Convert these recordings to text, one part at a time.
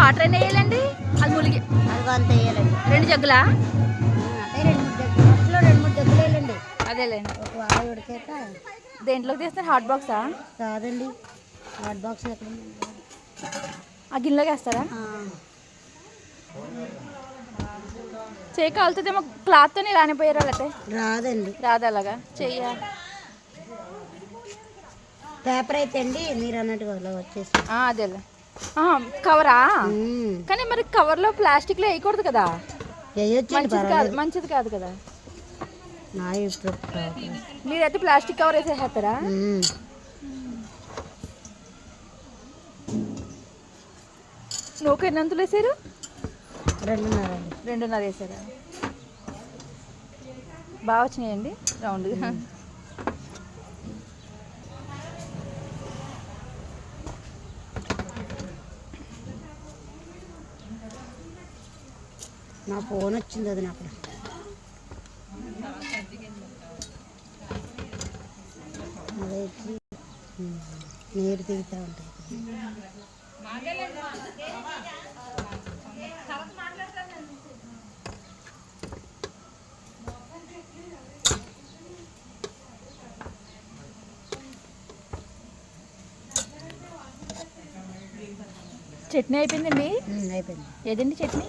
Water అయినా వేయాలండి? అది ములిగి. అదిగో అంత వేయాలండి. రెండు జగ్గులా? అదే రెండు మూడు జగ్గులు. రెండు మూడు జగ్గులు వేయాలండి. అదేలేండి. ఒక వాయి ఉడికాక దేంట్లోకి తీస్తారు హాట్ బాక్సా కాదండి. హాట్ బాక్స్ ఎక్కడ? ఆ గిన్నెలోకి వేస్తారా? చేయి కాలుతుందేమో క్లాత్తో ఇలానే పోయారు అలాగే రాదండి. రాదు అలాగా? చెయ్య. పేపర్ అయితే అండి మీరు అన్నట్టుగా అలా వచ్చేసి. అదేలే. కవరా? కానీ మరి కవర్లో ప్లాస్టిక్లో వేయకూడదు కదా. మంచిది కాదు మంచిది కాదు కదా. మీరైతే ప్లాస్టిక్ కవర్ వేసేస్తారా నూక ఎన్ని అంతులు వేసారు? రెండున్నర రెండున్నర వేసారా? బాగా వచ్చినాయండి రౌండ్ నా ఫోన్ వచ్చింది అది నాకు. అదే నీరు దిగుతూ ఉంటుంది. చట్నీ అయిపోయిందండి? అయిపోయింది. ఏదండి చట్నీ?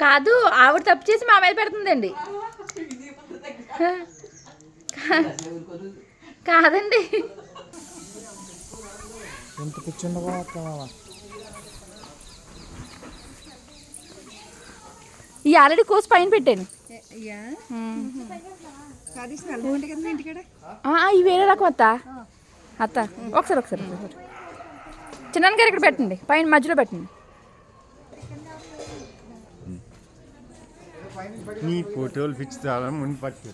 కాదు ఆవిడ తప్పు చేసి మా మీద పెడుతుందండి. కాదండి. ఎంత ఈ ఆల్రెడీ కోసి పైన పెట్టాను. ఇవి వేరే రకం అత్త. అత్త. ఒకసారి ఒకసారి ఒకసారి చిన్న గారు ఇక్కడ పెట్టండి. పైన మధ్యలో పెట్టండి. నీ ఫోటోలు పిచ్చి చాలా ముందు పట్టు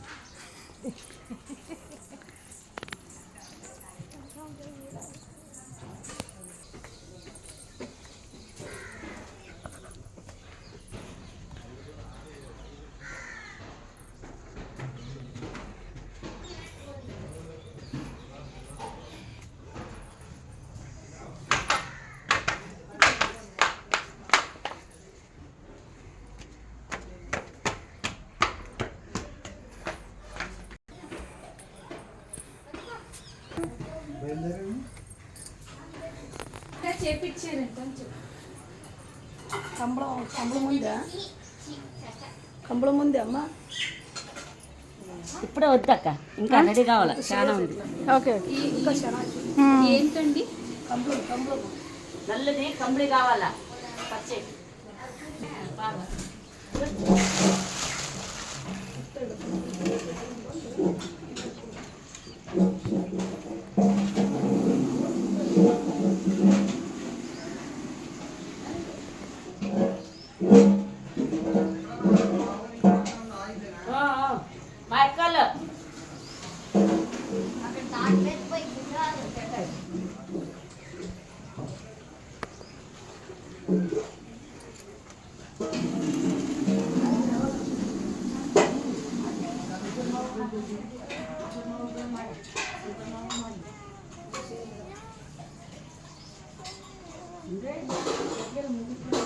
కంబళం కంబళం ఉందా? కంబళం ఉంది అమ్మ? ఇప్పుడే వద్దక్క ఇంకా రెడీ కావాలి? చాలా ఉంది. ఓకే. ఓకే ఏంటండి? నల్లుది కంబడి కావాలా? పచ్చి. ఆ